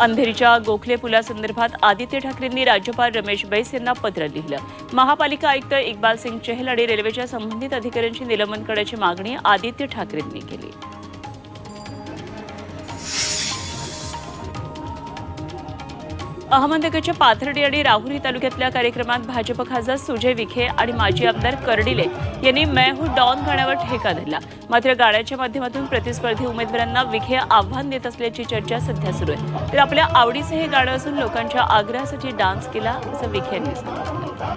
अंधेरीच्या गोखले पुलासंदर्भात आदित्य ठाकरेंनी राज्यपाल रमेश बैस यांना पत्र लिहिलं. महापालिका आयुक्त इक्बाल सिंग चहल आणि रेल्वेच्या संबंधित अधिकाऱ्यांची निलंबन करण्याची मागणी आदित्य ठाकरेंनी केली. अहमदनगरच्या पाथर्डी आणि राहुरी तालुक्यातल्या कार्यक्रमात भाजप खासदार सुजय विखे आणि माजी आमदार कर्डिले यांनी मैं हूं डॉन गाण्यावर ठेका धरला. मात्र गाण्याच्या माध्यमातून प्रतिस्पर्धी उमेदवारांना विखे आव्हान देत असल्याची चर्चा सध्या सुरू आहे. तर आपल्या आवडीचं हे गाणं असून लोकांच्या आग्रहासाठी डान्स केला असं विखे यांनी सांगितलं.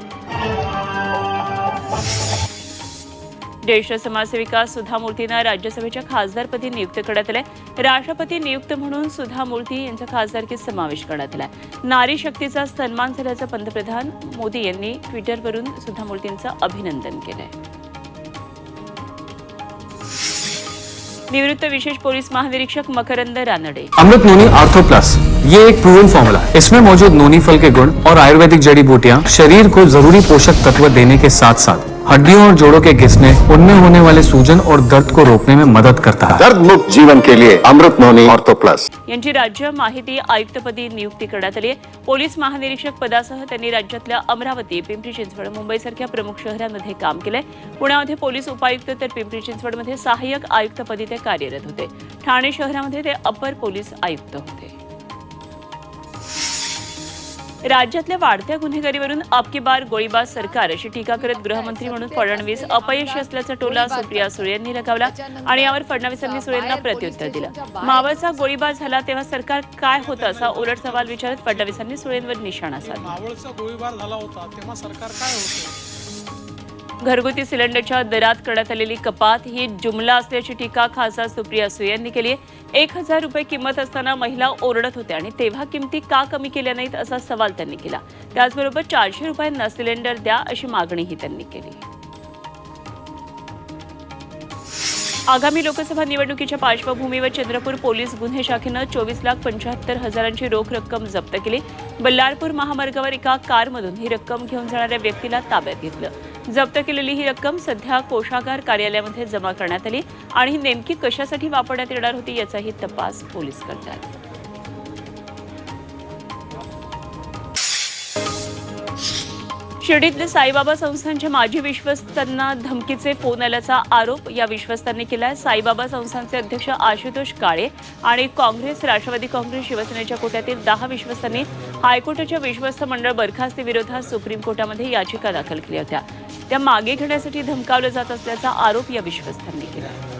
ज्येष्ठ समाजसेविका सुधा मूर्तींना राज्यसभेच्या खासदारपदी नियुक्त करण्यात आलंय. राष्ट्रपती नियुक्त म्हणून सुधा मूर्ती यांचा खासदारकीत समावेश करण्यात आलाय. नारी शक्तीचा सन्मान झाल्याचं पंतप्रधान मोदी यांनी ट्विटरवरून सुधा मूर्तींचं अभिनंदन केलंय. निवृत्त विशेष पोलीस महानिरीक्षक Makarand Ranade. Amrut noni ortho plus. ये एक प्रूवन फॉर्मूला है। इसमें मौजूद नोनी फल के गुण और आयुर्वेदिक जड़ी बूटियाँ शरीर को जरूरी पोषक तत्व देने के साथ साथ हड्डियों और जोड़ों के घिसने उनमें होने वाले सूजन और दर्द को रोकने में मदद करता है। दर्द मुक्त जीवन के लिए अमृत नोनी ऑर्थो प्लस। यांची राज्य माहिती आयुक्तपदी नियुक्ती करण्यात आली आहे. पोलीस महानिरीक्षक पदासह त्यांनी राज्यातल्या अमरावती पिंपरी चिंचवड मुंबईसारख्या प्रमुख शहरांमध्ये काम केलंय. पुण्यामध्ये पोलीस उपायुक्त तर पिंपरी चिंचवडमध्ये सहाय्यक आयुक्तपदी ते कार्यरत होते. ठाणे शहरामध्ये ते अपर पोलीस आयुक्त होते. राज्यातल्या वाढत्या गुन्हेगारीवरून अब बार गोळीबार सरकार अशी टीका करत गृहमंत्री म्हणून फडणवीस अपयशी असल्याचा टोला सुप्रिया सुळे यांनी लगावला आणि यावर फडणवीसांनी सुळेंना प्रत्युत्तर दिलं. मावळचा गोळीबार झाला तेव्हा सरकार काय होतं असा उलट सवाल विचारत फडणवीसांनी सुळेंवर निशाणा साधला. मावळचा गोळीबार झाला होता तेव्हा सरकार काय होतं? घरगुती सिलेंडरच्या दरात करण्यात आलेली कपात ही जुमला असल्याची टीका खासदार सुप्रिया सुळे यांनी केली आहे. एक हजार रुपये किंमत असताना महिला ओरडत होत्या आणि तेव्हा किमती का कमी केल्या नाहीत असा सवाल त्यांनी केला. त्याचबरोबर चारशे रुपयांना सिलेंडर द्या अशी मागणीही त्यांनी केली. आगामी लोकसभा निवडणुकीच्या पार्श्वभूमीवर चंद्रपूर पोलीस गुन्हे शाखेनं चोवीस लाख पंच्याहत्तर हजारांची रोख रक्कम जप्त केली. बल्लारपूर महामार्गावर एका कारमधून ही रक्कम घेऊन जाणाऱ्या व्यक्तीला ताब्यात घेतलं. जप्त केलेली ही रक्कम सध्या कोषागार कार्यालयामध्ये जमा करण्यात आली आणि नेमकी कशासाठी वापरण्यात येणार होती याचाही तपास पोलीस करतात. शिर्डीतले साईबाबा संस्थांच्या माजी विश्वस्तांना धमकीचे फोन आल्याचा आरोप या विश्वस्तांनी केलाय. साईबाबा संस्थांचे अध्यक्ष आशुतोष काळे आणि काँग्रेस राष्ट्रवादी काँग्रेस शिवसेनेच्या कोट्यातील दहा विश्वस्तांनी हायकोर्टाच्या विश्वस्त मंडळ बरखास्तीविरोधात सुप्रीम कोर्टामध्ये याचिका दाखल केल्या होत्या. त्या मागे घेण्यासाठी धमकावलं जात असल्याचा आरोप या विश्वस्तांनी केला.